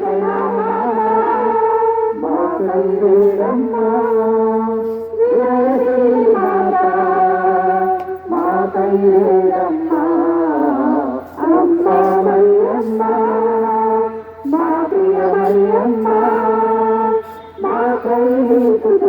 మా మరియమ్మ మా ప్రియ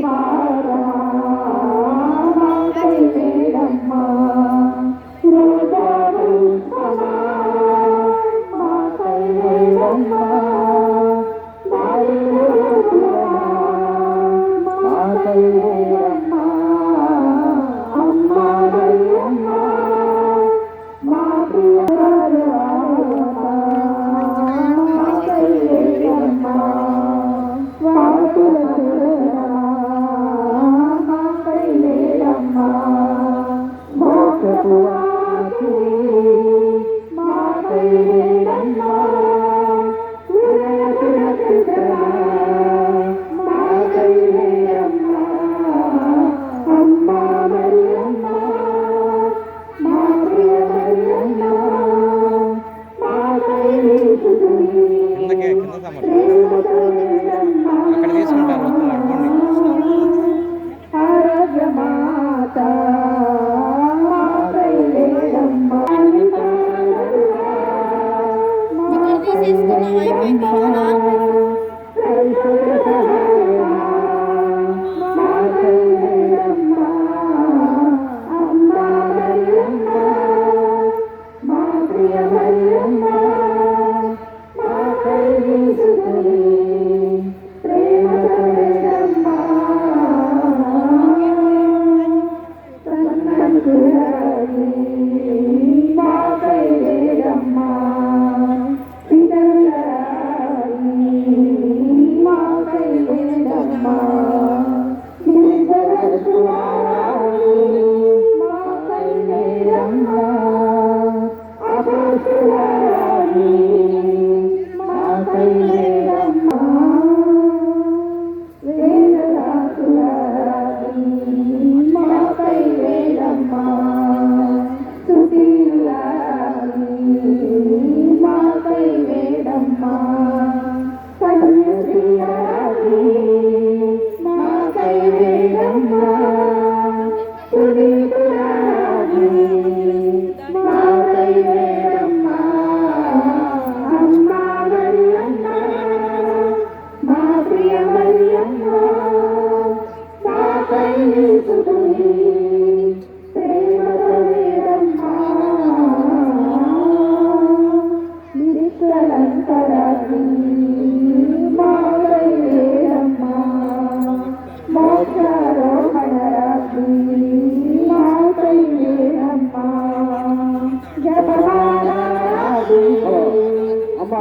కింద అమ్మ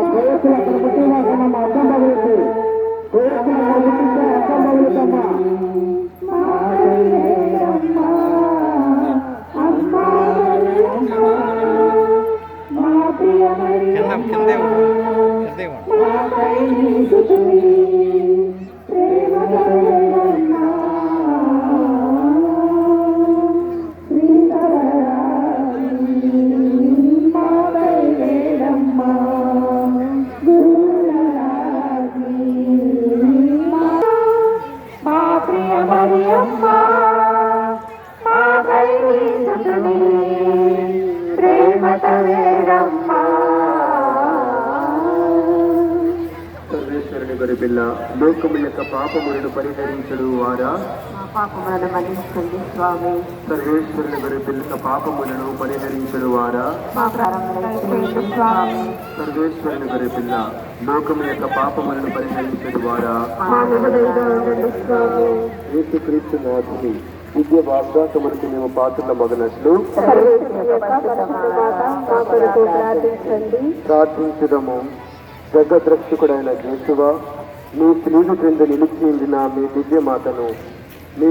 కోరకులు అక్కడ పుట్టి అమ్మ అర్థం పగులుతుంది కోరకులు అక్కడ మరియమ్మ మా కైని సర్వేశ్వరుని గరి పిల్ల లోకము యొక్క పాపములను పరిహరించడు వారా? మా పాపములను మన్నించండి స్వామి. సర్వేశ్వరుని గరి పిల్ల పాపములను పరిహరించడు వారా? స్వామి. సర్వేశ్వరుని గరి పిల్ల లోకము యొక్క పాపములను పరిహరించడు వారా? నాథుని విద్య వాగ్దాసములకు మేము పాత్రల మగనట్లు ప్రార్థించడము. జగద్రక్షకుడైన యేసువ మీ స్త్రీలు క్రింద నిలిచి ఉండిన మీ దివ్యమాతను మీ